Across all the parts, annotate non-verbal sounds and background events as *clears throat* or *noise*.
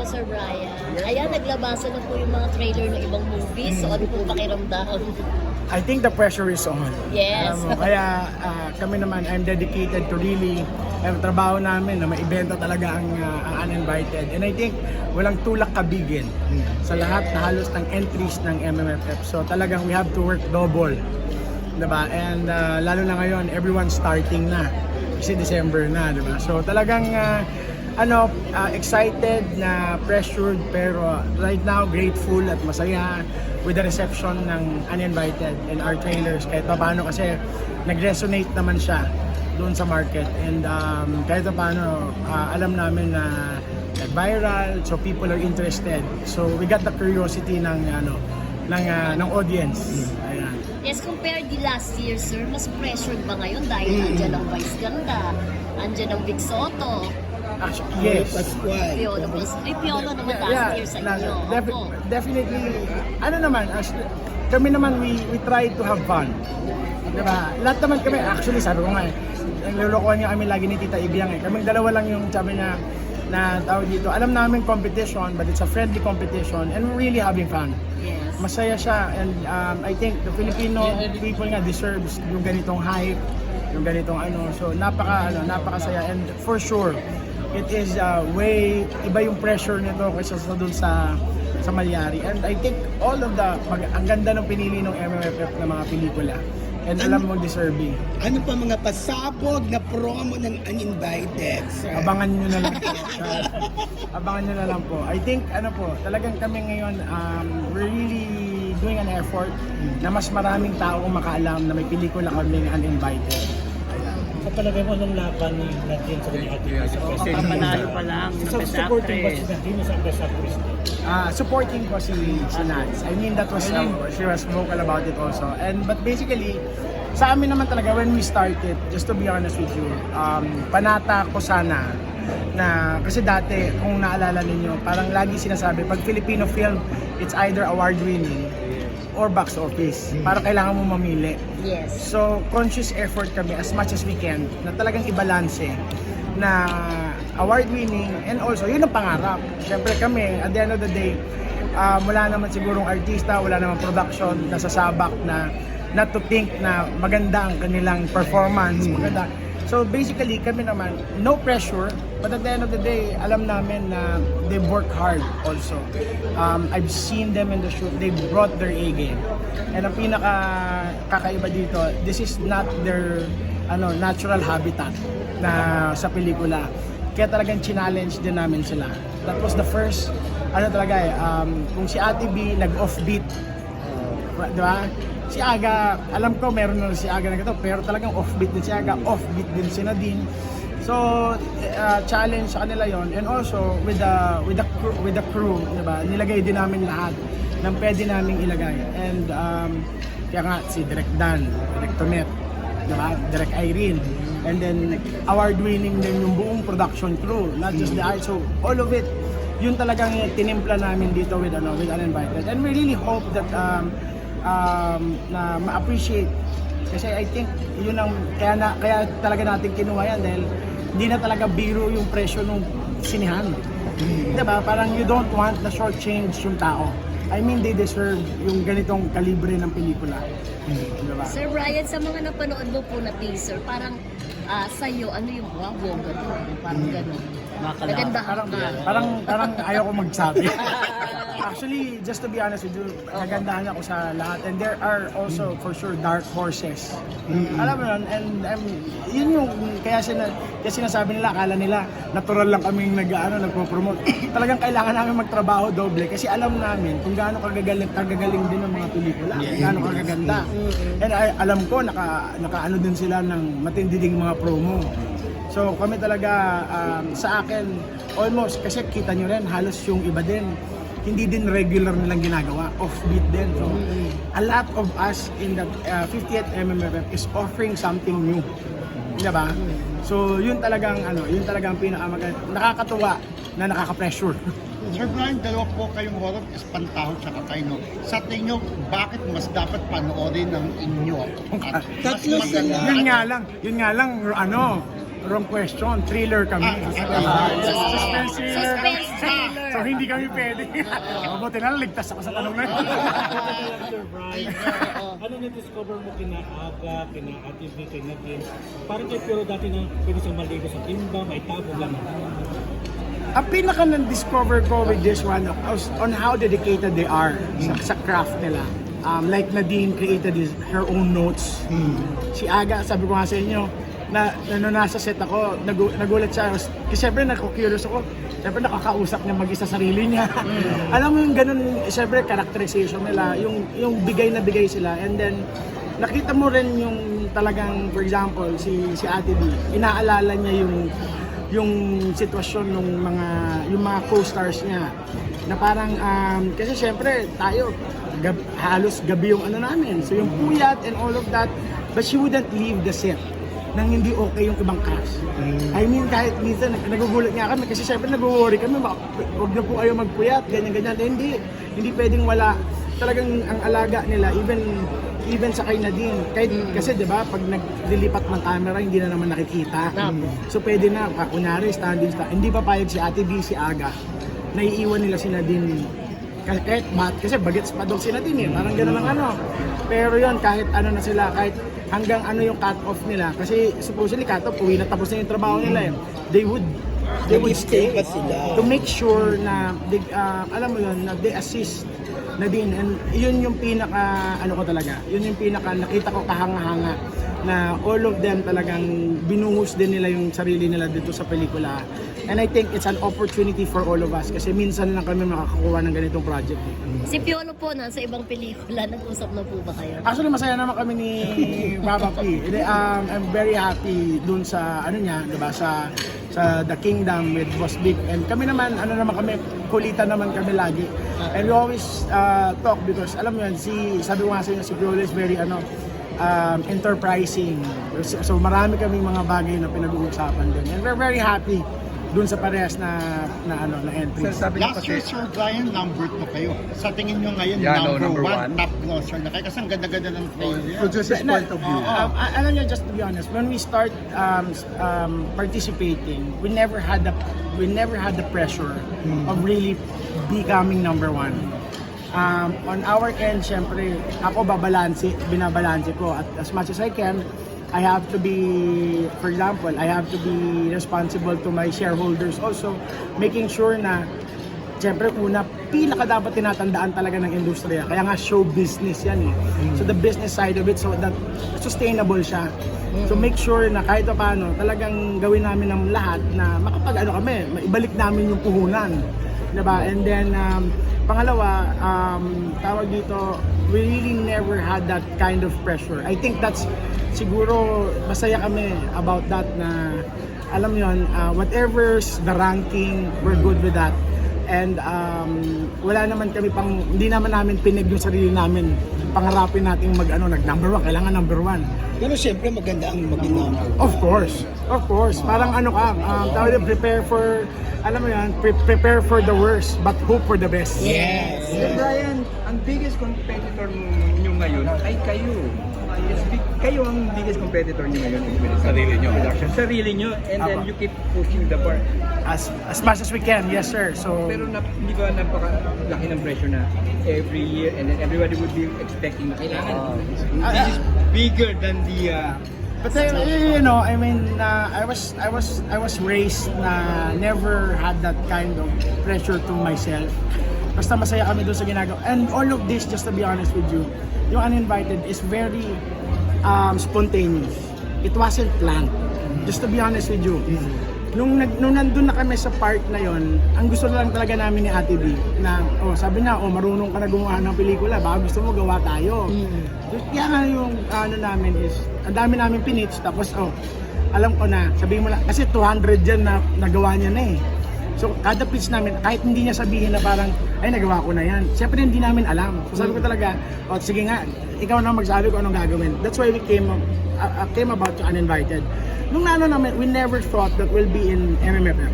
po, Sir Brian. Ayan, naglabasan na po yung mga trailer ng ibang movies. So, ano po pakiramdam? I think the pressure is on. Yes. Alam mo, kaya ah, kami naman, I'm dedicated to really, ang trabaho namin na maibenta talaga ang, ah, ang uninvited. And I think walang tulak kabigin sa lahat na halos ng entries ng MMFF. So talagang we have to work double. Diba? And ah, lalo na ngayon, everyone's starting na. Kasi December na, diba? So talagang ah, ano, ah, excited na pressured pero right now grateful at masaya with the reception ng Uninvited and our trailers. Kahit pa paano kasi nag-resonate naman siya doon sa market. And um, kahit pa paano ah, alam namin na nag-viral so people are interested. So we got the curiosity ng ano ng ah, ng audience. Ayan. Yes, compared the last year, sir, mas pressured ba ngayon dahil andyan ang Vice Ganda, andyan ang Vic Soto, Actually, yes That's why. Piolo plus, ay Piolo naman last Yeah, year sa na- inyo. defi- Opo. definitely, ano naman, as, kami naman, we, we try to have fun. Diba? Lahat naman kami, actually, sabi ko nga eh, nilolokohan niya kami lagi ni Tita Ibiang eh. Kaming dalawa lang yung sabi niya na tawag dito. Alam namin competition, but it's a friendly competition and we're really having fun. Yes. Masaya siya and um, I think the Filipino people nga deserves yung ganitong hype, yung ganitong ano. So napaka ano, napakasaya and for sure it is uh, way iba yung pressure nito kaysa sa dun sa sa Malyari. And I think all of the mag, ang ganda ng pinili ng MMFF na mga pelikula. And alam mo deserving. Ano pa mga pasabog na promo ng uninvited, sir? Abangan nyo na lang po. *laughs* Abangan nyo na lang po. I think, ano po, talagang kami ngayon, um, we're really doing an effort na mas maraming tao makaalam na may pelikula kaming uninvited. Sa palagay mo, anong laban ni Nadine sa kanyang ating sa president? Kapanalo pa lang ng Sa supporting ba si. Nadine sa Actress? Ah, supporting ko si, si Nats. I mean, that was, um, she was vocal about it also. And, but basically, sa amin naman talaga, when we started, just to be honest with you, um, panata ko sana na, kasi dati, kung naalala ninyo, parang lagi sinasabi, pag Filipino film, it's either award-winning or box office. Para kailangan mo mamili. Yes. So, conscious effort kami as much as we can na talagang ibalanse na award-winning and also, yun ang pangarap. Siyempre kami, at the end of the day, um, wala naman sigurong artista, wala naman production na sasabak na not to think na maganda ang kanilang performance, maganda. So basically, kami naman, no pressure, but at the end of the day, alam namin na they work hard also. Um, I've seen them in the shoot, they brought their A game. And ang pinaka kakaiba dito, this is not their ano natural habitat na sa pelikula. Kaya talagang challenge din namin sila. That was the first, ano talaga eh, um, kung si Ate B nag-offbeat, di ba? Si Aga, alam ko meron na si Aga na ganito, pero talagang offbeat din si Aga, offbeat din si Nadine. So, uh, challenge sa kanila yon and also with the with the crew, with the crew, 'di ba? Nilagay din namin lahat ng pwede naming ilagay. And um, kaya nga si Direk Dan, Direk Tonet, 'di ba? Direk Irene. And then award-winning din yung buong production crew, not just the art. So, all of it, yun talagang tinimpla namin dito with ano with uninvited. And we really hope that um, um, na ma-appreciate kasi I think yun ang kaya na kaya talaga natin kinuha yan dahil hindi na talaga biro yung presyo ng sinihan. Diba? Parang you don't want na short change yung tao. I mean, they deserve yung ganitong kalibre ng pelikula. Diba? Sir Brian, sa mga napanood mo po na teaser, parang ah, sa'yo, ano yung wow, bongga to? Parang gano'n. Makala. Nagandahan Parang, ka. parang, parang ayaw ko magsabi. *laughs* Actually, just to be honest with you, nagandahan ako sa lahat. And there are also, for sure, dark horses. Alam mo yun, and um, yun yung, kaya, sina, kaya sinasabi nila, akala nila, natural lang kaming nag, ano, nagpo-promote. *clears throat* Talagang kailangan namin magtrabaho doble kasi alam namin kung gaano kagagaling, kagagaling din ng mga pelikula, kung gaano kagaganda. And I, alam ko, naka, naka ano din sila ng matindi ding mga promo. So kami talaga um, sa akin almost kasi kita nyo rin halos yung iba din hindi din regular nilang ginagawa. Offbeat din. So a lot of us in the uh, 50th MMFF is offering something new. Di ba? So yun talagang ano yun talagang pinakamaganda nakakatuwa na nakaka-pressure. *laughs* Sir Brian, dalawa po kayong horror, Espantaho at Taino. Sa tingin nyo, bakit mas dapat panoorin ng inyo? At mas Tatlo sila. maganda. yun nga lang yun nga lang ano wrong question. Thriller kami. Ah, Suspense ah, thriller Suspense thriller. So hindi kami pwede. *laughs* Mabuti na lang, ligtas ako sa tanong na yun. *laughs* Ano na-discover mo kina Aga, kina Ate V, kay Nadine? Parang kay Puro dati na pwede siyang maligo sa timba, may tabo lang. Ang pinaka na-discover ko with this one on how dedicated they are sa, sa craft nila. Um, like Nadine created his, her own notes. Si Aga, sabi ko nga sa inyo, na, na nasa set ako, nagu, nagulat siya. Kasi syempre, naku-curious ako. Syempre, nakakausap niya mag-isa sarili niya. Alam mo yung ganun, syempre, characterization nila, yung, yung bigay na bigay sila. And then, nakita mo rin yung talagang, for example, si, si Ate B, inaalala niya yung yung sitwasyon ng mga yung mga co-stars niya na parang um, kasi syempre tayo gab, halos gabi yung ano namin so yung puyat and all of that but she wouldn't leave the set nang hindi okay yung ibang cast. I mean, kahit minsan nag- nagugulat nga kami kasi syempre nag-worry kami, baka huwag na po kayo magpuyat, ganyan-ganyan. Eh, hindi, hindi pwedeng wala. Talagang ang alaga nila, even even sa kay Nadine. Kahit, Kasi di ba pag naglilipat ng camera, hindi na naman nakikita. So pwede na, ah, kunyari, standing star. Hindi pa payag si Ate B, si Aga. Naiiwan nila si Nadine. Kasi, kahit, bat, kasi bagets pa daw si Nadine eh. Parang gano'n lang ano. Pero yon kahit ano na sila, kahit hanggang ano yung cut-off nila. Kasi supposedly cut-off, uwi na tapos na yung trabaho nila eh. They would they would stay to make sure na they, ah, alam mo yun, na they assist na din and yun yung pinaka ano ko talaga yun yung pinaka nakita ko kahanga-hanga na all of them talagang binuhos din nila yung sarili nila dito sa pelikula and I think it's an opportunity for all of us kasi minsan lang kami makakakuha ng ganitong project Si Piolo po, nasa ibang pelikula, nag-usap na po ba kayo? Actually, masaya naman kami ni Papa P. Um, I'm very happy dun sa, ano niya, di ba, sa, sa The Kingdom with Boss Big. And kami naman, ano naman kami, kulitan naman kami lagi. And we always uh, talk because, alam mo yun, si, sabi ko nga sa inyo, si Piolo is very, ano, um, enterprising. So, so marami kaming mga bagay na pinag-uusapan din. And we're very happy dun sa parehas na, na, ano, na entries. Sir, sabi Last year, Sir Brian, number 2 kayo. Sa tingin nyo ngayon, Yeah, no, number, number 1, one. top grosser na kayo. Kasi ang ganda-ganda ng trailer. producer's Na- point of view. Um, a- alam niyo, just to be honest, when we start um, s- um, participating, we never had the we never had the pressure of really becoming number one. Um, on our end, syempre, ako babalanse, binabalanse ko. At as much as I can, I have to be, for example, I have to be responsible to my shareholders also, making sure na Siyempre, una, pinaka dapat tinatandaan talaga ng industriya. Kaya nga show business yan eh. So the business side of it, so that sustainable siya. So make sure na kahit pa paano, talagang gawin namin ng lahat na makapag ano kami, maibalik namin yung puhunan. Diba? And then, um, pangalawa, um, tawag dito, we really never had that kind of pressure. I think that's siguro masaya kami about that na alam yon uh, whatever's the ranking, we're good with that. And um, wala naman kami pang, hindi naman namin pinag yung sarili namin. Pangarapin natin mag, ano, nag number one, kailangan number one. Pero siyempre maganda ang maging number. Of course, of course. Parang ano ka, um, tawag yung prepare for, alam mo yan, pre- prepare for the worst, but hope for the best. Yes. Sir Brian, ang biggest competitor nyo ngayon ay kayo. Big, kayo ang biggest competitor nyo ngayon in sarili nyo. Production. Sarili nyo, and then Apa. you keep pushing the bar. As, as much as we can, yes sir. So, Pero na, hindi ba napaka-laki ng pressure na every year and then everybody would be expecting na kailangan. this is bigger than the uh, But uh, you know, I mean, uh, I was I was I was raised na never had that kind of pressure to myself. Basta masaya kami doon sa ginagawa. And all of this, just to be honest with you, yung uninvited is very um, spontaneous. It wasn't planned. Just to be honest with you. Nung, nag, nung nandun na kami sa part na yon, ang gusto lang talaga namin ni Ate B na, oh, sabi na, oh, marunong ka na gumawa ng pelikula, baka gusto mo gawa tayo. Kaya nga yung ano namin is, ang dami namin pinitch, tapos oh, alam ko na, sabihin mo lang, kasi 200 yan na nagawa niya na eh. So, kada pitch namin, kahit hindi niya sabihin na parang, ay, nagawa ko na yan. Siyempre, hindi namin alam. So, sabi ko talaga, oh, sige nga, ikaw na magsabi ko anong gagawin. That's why we came, up- uh, uh, came about to Uninvited. Nung naano namin, we never thought that we'll be in MMFM.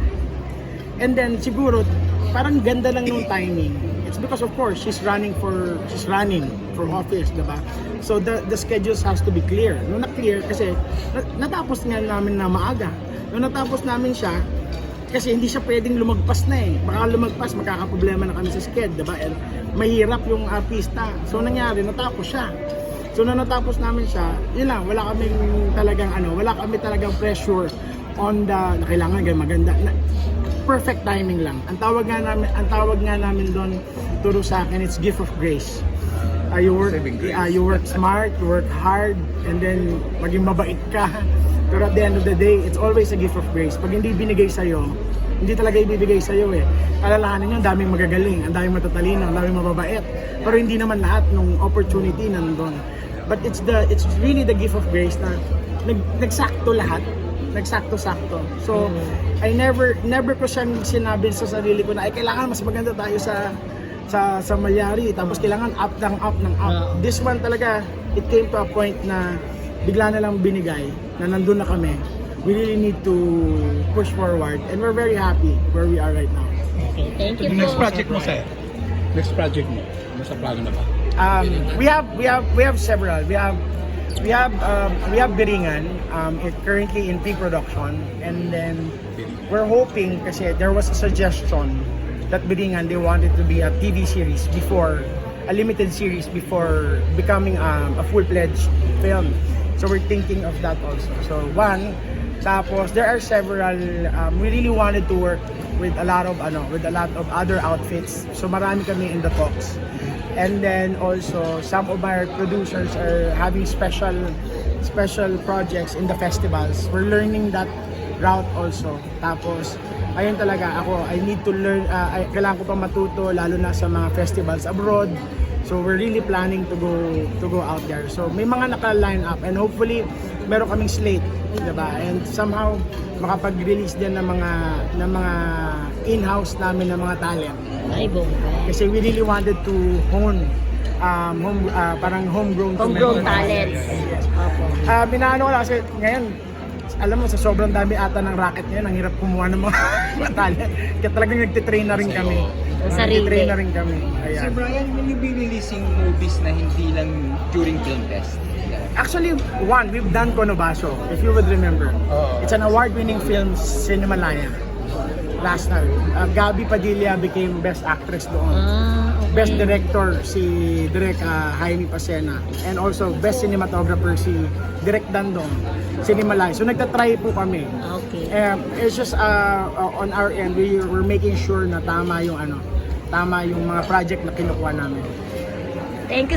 And then, siguro, parang ganda lang nung timing. It's because, of course, she's running for, she's running for office, diba? So, the, the schedules has to be clear. Nung na-clear, kasi, na- natapos nga namin na maaga. Nung natapos namin siya, kasi hindi siya pwedeng lumagpas na eh. Baka lumagpas, magkakaproblema na kami sa sked, diba? And mahirap yung artista. So nangyari, natapos siya. So nung natapos namin siya, yun lang, wala kaming talagang ano, wala kami talagang pressure on the, na kailangan ganyan maganda. Na, perfect timing lang. Ang tawag nga namin, ang tawag nga namin doon, turo sa akin, it's gift of grace. Uh, you work, uh, you work smart, you work hard, and then maging mabait ka. Pero at the end of the day, it's always a gift of grace. Pag hindi binigay sa'yo, hindi talaga ibibigay sa'yo eh. Alalahanin nyo, ang daming magagaling, ang daming matatalino, ang daming mababait. Pero hindi naman lahat ng opportunity nandun. But it's the it's really the gift of grace na nag, nagsakto lahat. Nagsakto-sakto. So, I never never ko siyang sinabi sa sarili ko na ay kailangan mas maganda tayo sa sa sa Malyari tapos kailangan up ng up ng up. This one talaga it came to a point na bigla na lang binigay na nandun na kami. We really need to push forward and we're very happy where we are right now. Okay, thank you Next po. project mo, sir. Next project mo. Nasa plano na ba? Um, we have we have we have several. We have we have um, we have Biringan um, it currently in pre-production and then we're hoping kasi there was a suggestion that Biringan they wanted to be a TV series before a limited series before becoming um, a full-fledged film. So we're thinking of that also. So one, tapos there are several um, we really wanted to work with a lot of ano with a lot of other outfits. So marami kami in the talks. And then also some of our producers are having special special projects in the festivals. We're learning that route also. Tapos ayun talaga ako I need to learn uh, ay, kailangan ko pa matuto lalo na sa mga festivals abroad. So we're really planning to go to go out there. So may mga naka-line up and hopefully meron kaming slate, 'di ba? And somehow makapag-release din ng mga ng mga in-house namin ng mga talent. Ay, bongga. Kasi we really wanted to hone um, home, ah, parang homegrown Homegrown talent. talents. Opo. Ah, binaano ko lang kasi ngayon, alam mo, sa sobrang dami ata ng racket ngayon, ang hirap kumuha ng mga, *laughs* mga talent. Kaya talagang nagtitrain na rin kami. Ang sarili. Na rin kami. Sir Ayan. Brian, will you be releasing movies na hindi lang during film test? Actually, one, we've done Conobaso, if you would remember. It's an award-winning film, Cinemalaya. Last time. Uh, Gabi Padilla became Best Actress doon. Ah, okay. Best Director si Direk ah, Jaime Pasena and also Best Cinematographer si Direk Dandong Cinemalay. So nagtatry po kami. Okay. Um, it's just uh, uh, on our end we we're making sure na tama yung ano, tama yung mga project na kinukuha namin. Thank you